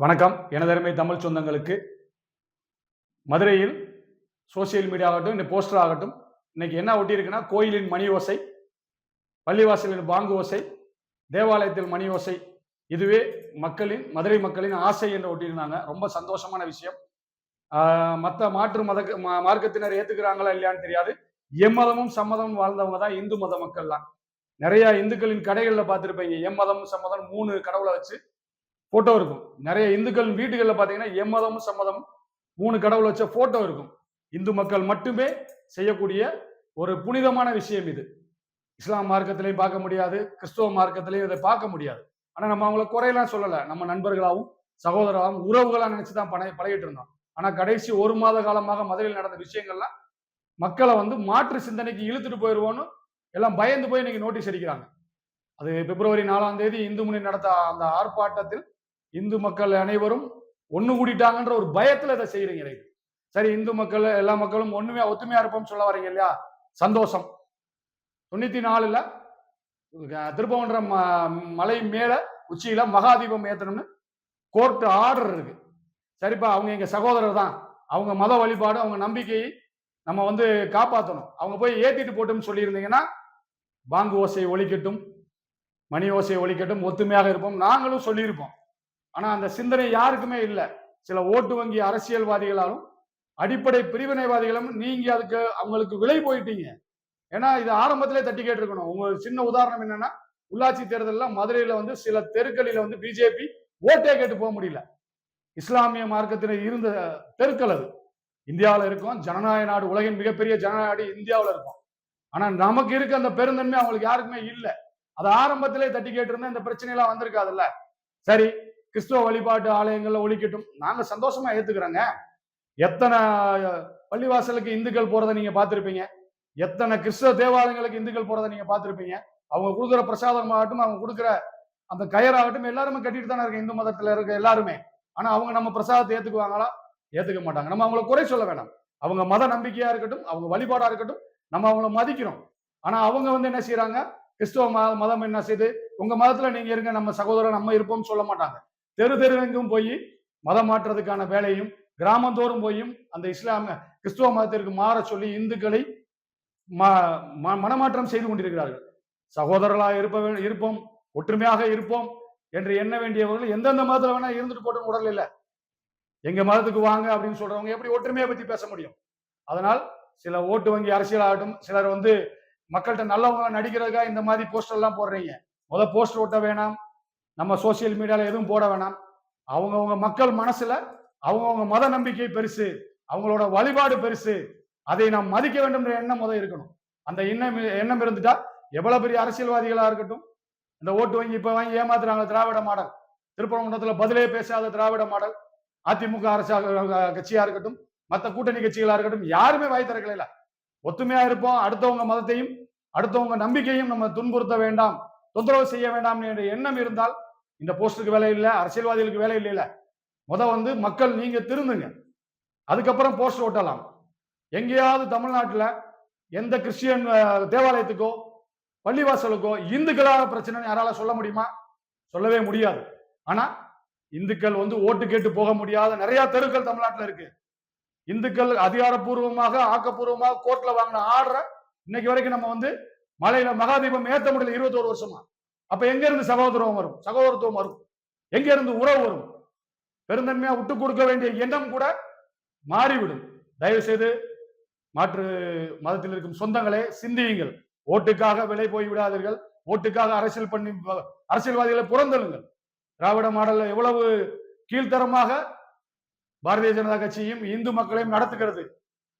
வணக்கம். எனதருமை தமிழ் சொந்தங்களுக்கு. மதுரையில் சோசியல் மீடியா ஆகட்டும் இந்த போஸ்டர் ஆகட்டும் இன்னைக்கு என்ன ஒட்டியிருக்குன்னா கோயிலின் மணி ஓசை பள்ளிவாசலின் பாங்கு ஓசை தேவாலயத்தில் மணி ஓசை இதுவே மக்களின் மதுரை மக்களின் ஆசை என்று ஒட்டியிருந்தாங்க. ரொம்ப சந்தோஷமான விஷயம். மற்ற மாற்று மத மா- மார்க்கத்தினர் ஏத்துக்கிறாங்களா இல்லையான்னு தெரியாது. எம்மதமும் சம்மதமும் வாழ்ந்தவங்க தான் இந்து மத மக்கள்லாம். நிறைய இந்துக்களின் கடைகளில் பார்த்துருப்பீங்க. எம்மதம் சம்மதம் மூணு கடவுளை வச்சு போட்டோ இருக்கும். நிறைய இந்துக்கள் வீடுகளில் பார்த்தீங்கன்னா எம்மதமும் சம்மதம் மூணு கடவுள் வச்ச போட்டோ இருக்கும். இந்து மக்கள் மட்டுமே செய்யக்கூடிய ஒரு புனிதமான விஷயம் இது. இஸ்லாம் மார்க்கத்திலையும் பார்க்க முடியாது கிறிஸ்துவ மார்க்கத்திலையும் இதை பார்க்க முடியாது. ஆனால் நம்ம அவங்கள குறையெல்லாம் சொல்லலை. நம்ம நண்பர்களாகவும் சகோதரராகவும் உறவுகளாக நினச்சி தான் பழைய பழகிட்டு இருந்தோம். ஆனால் கடைசி ஒரு மாத காலமாக மதுரையில் நடந்த விஷயங்கள்லாம் மக்களை வந்து மாற்று சிந்தனைக்கு இழுத்துட்டு போயிடுவோன்னு எல்லாம் பயந்து போய் இன்னைக்கு நோட்டீஸ் அடிக்கிறாங்க. அது பிப்ரவரி நாலாம் தேதி இந்து முன்னணி நடத்த அந்த ஆர்ப்பாட்டத்தில் இந்து மக்கள் அனைவரும் ஒன்று கூடிட்டாங்கன்ற ஒரு பயத்துல இதை செய்யறீங்க ரைட் சரி இந்து மக்கள் எல்லா மக்களும் ஒண்ணுமே ஒத்துமையா இருப்போம்னு சொல்ல வரீங்க இல்லையா? சந்தோஷம். தொண்ணூத்தி நாலுல திருப்பவன்ற ம- மலை மேல உச்சியில மகாதீபம் ஏத்தணும்னு கோர்ட் ஆர்டர் இருக்கு. சரிப்பா அவங்க எங்க சகோதரர் தான். அவங்க மத வழிபாடு அவங்க நம்பிக்கையை நம்ம வந்து காப்பாற்றணும் அவங்க போய் ஏத்திட்டு போட்டோம்னு சொல்லியிருந்தீங்கன்னா பாங்கு ஓசை ஒலிக்கட்டும் மணி ஓசை ஒலிக்கட்டும் ஒத்துமையாக இருப்போம். நாங்களும் சொல்லியிருப்போம். ஆனா அந்த சிந்தனை யாருக்குமே இல்லை. சில ஓட்டு வங்கி அரசியல்வாதிகளாலும் அடிப்படை பிரிவினைவாதிகளும் நீங்க அதுக்கு அவங்களுக்கு விலை போயிட்டீங்க. ஏன்னா இது ஆரம்பத்திலே தட்டி கேட்டிருக்கணும். உங்க சின்ன உதாரணம் என்னன்னா உள்ளாட்சி தேர்தலில் மதுரையில வந்து சில தெருக்களில வந்து பிஜேபி ஓட்டே கேட்டு போக முடியல. இஸ்லாமிய மார்க்கத்தில் இருந்த தெருக்கள் அது. இந்தியாவில் இருக்கும் ஜனநாயக நாடு உலகின் மிகப்பெரிய ஜனநாயக நாடு இந்தியாவில் இருக்கும். ஆனா நமக்கு இருக்க அந்த பெருந்தன்மை அவங்களுக்கு யாருக்குமே இல்லை. அது ஆரம்பத்திலே தட்டி கேட்டிருந்தா இந்த பிரச்சனை எல்லாம் வந்திருக்காதுல்ல. சரி கிறிஸ்துவ வழிபாட்டு ஆலயங்கள்ல ஒழிக்கட்டும். நாங்க சந்தோஷமா ஏத்துக்கிறோங்க. எத்தனை பள்ளிவாசலுக்கு இந்துக்கள் போறதை நீங்க பார்த்திருப்பீங்க. எத்தனை கிறிஸ்தவ தேவாலயங்களுக்கு இந்துக்கள் போறதை நீங்க பார்த்திருப்பீங்க. அவங்க கொடுக்குற பிரசாதமாகட்டும் அவங்க கொடுக்குற அந்த கயராகட்டும் எல்லாருமே கட்டிட்டு தானே இருக்கு இந்து மதத்துல இருக்க எல்லாருமே. ஆனா அவங்க நம்ம பிரசாதத்தை ஏத்துக்குவாங்களா? ஏத்துக்க மாட்டாங்க. நம்ம அவங்கள குறை சொல்ல வேண்டாம் அவங்க மத நம்பிக்கையா இருக்கட்டும் அவங்க வழிபாடா இருக்கட்டும் நம்ம அவங்கள மதிக்கிறோம். ஆனா அவங்க வந்து என்ன செய்யறாங்க கிறிஸ்துவ மதம் என்ன செய்யுது உங்க மதத்துல நீங்க இருங்க நம்ம சகோதரர் நம்ம இருப்போம்னு சொல்ல மாட்டாங்க. தெரு தெருவெங்கும் போய் மதம் மாற்றுறதுக்கான வேலையும் கிராமந்தோறும் போயும் அந்த இஸ்லாம கிறிஸ்துவ மதத்திற்கு மாற சொல்லி இந்துக்களை மனமாற்றம் செய்து கொண்டிருக்கிறார்கள். சகோதரர்களாக இருப்ப இருப்போம் ஒற்றுமையாக இருப்போம் என்று எண்ண வேண்டியவர்கள் எந்தெந்த மதத்துல வேணா இருந்துட்டு போட்டு உடல் இல்லை. எங்க மதத்துக்கு வாங்க அப்படின்னு சொல்றவங்க எப்படி ஒற்றுமையை பத்தி பேச முடியும்? அதனால் சில ஓட்டு வங்கி அரசியல் ஆகட்டும் சிலர் வந்து மக்கள்கிட்ட நல்லவங்க நடிக்கிறதுக்காக இந்த மாதிரி போஸ்டர் எல்லாம் போடுறீங்க. முதல் போஸ்டர் ஓட்ட வேணாம் நம்ம சோசியல் மீடியால எதுவும் போட வேணாம். அவங்கவுங்க மக்கள் மனசுல அவங்கவுங்க மத நம்பிக்கை பெருசு அவங்களோட வழிபாடு பெருசு அதை நாம் மதிக்க வேண்டும் என்ற எண்ணம் முத இருக்கணும். அந்த எண்ணம் எண்ணம் இருந்துட்டா எவ்வளவு பெரிய அரசியல்வாதிகளா இருக்கட்டும் இந்த ஓட்டு வாங்கி இப்ப வாங்கி ஏமாத்துறாங்க திராவிட மாடல் திருப்பரங்குன்றத்துல பதிலே பேசாத திராவிட மாடல் அதிமுக அரசாக கட்சியா இருக்கட்டும் மற்ற கூட்டணி கட்சிகளா இருக்கட்டும் யாருமே வாய் திறக்கல ஒத்துமையா இருப்போம் அடுத்தவங்க மதத்தையும் அடுத்தவங்க நம்பிக்கையும் நம்ம துன்புறுத்த வேண்டாம் தொந்தரவு செய்ய வேண்டாம் என்ற எண்ணம் இருந்தால் இந்த போஸ்டருக்கு வேலை இல்லை அரசியல்வாதிகளுக்கு வேலை இல்லை முத வந்து மக்கள் நீங்க திருந்துங்க. அதுக்கப்புறம் போஸ்டர் ஓட்டலாம் எங்கேயாவது தமிழ்நாட்டில் எந்த கிறிஸ்டியன் தேவாலயத்துக்கோ பள்ளிவாசலுக்கோ இந்துக்களான பிரச்சனை யாரால சொல்ல முடியுமா? சொல்லவே முடியாது. ஆனா இந்துக்கள் வந்து ஓட்டு கேட்டு போக முடியாத நிறைய தெருக்கள் தமிழ்நாட்டில் இருக்கு. இந்துக்கள் அதிகாரப்பூர்வமாக ஆக்கப்பூர்வமாக கோர்ட்ல வாங்கின ஆர்டரை இன்னைக்கு வரைக்கும் நம்ம வந்து மலையில மகாதீபம் ஏத்த முடியல இருபத்தோரு வருஷமா. அப்ப எங்க இருந்து சகோதரம் வரும்? சகோதரத்துவம் வரும். எங்க இருந்து உறவு வரும்? பெருந்தன்மையா விட்டு கொடுக்க வேண்டிய எண்ணம் கூட மாறிவிடும். தயவு செய்து மாற்று மதத்தில் இருக்கும் சொந்தங்களே சிந்தியுங்கள். ஓட்டுக்காக விலை போய் விடாதீர்கள். ஓட்டுக்காக அரசியல் பண்ணி அரசியல்வாதிகளை புறந்தள்ளுங்கள். திராவிட மாடல்ல எவ்வளவு கீழ்த்தரமாக பாரதிய ஜனதா கட்சியும் இந்து மக்களையும் நடத்துகிறது.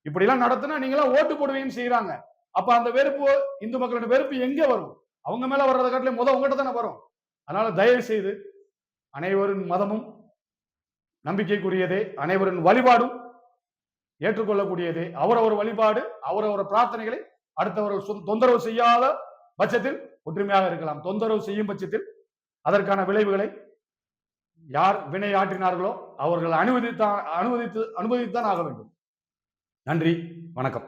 எல்லாம் நடத்தினா நீங்களாம் ஓட்டு போடுவையும் செய்யறாங்க அப்ப அந்த வெறுப்பு இந்து மக்களோட வெறுப்பு எங்க வரும்? அவங்க மேல வர்றதை காட்டிலும் முத உங்ககிட்ட தானே வரும். அதனால தயவு செய்து அனைவரின் மதமும் நம்பிக்கைக்குரியதே அனைவரின் வழிபாடும் ஏற்றுக்கொள்ளக்கூடியதே. அவரவர் வழிபாடு அவரவர் பிரார்த்தனைகளை அடுத்தவர்கள் தொந்தரவு செய்யாத பட்சத்தில் ஒற்றுமையாக இருக்கலாம். தொந்தரவு செய்யும் பட்சத்தில் அதற்கான விளைவுகளை யார் வினை ஆற்றினார்களோ அவர்கள் அனுமதித்தான் அனுமதித்து அனுமதித்தான் ஆக வேண்டும். நன்றி வணக்கம்.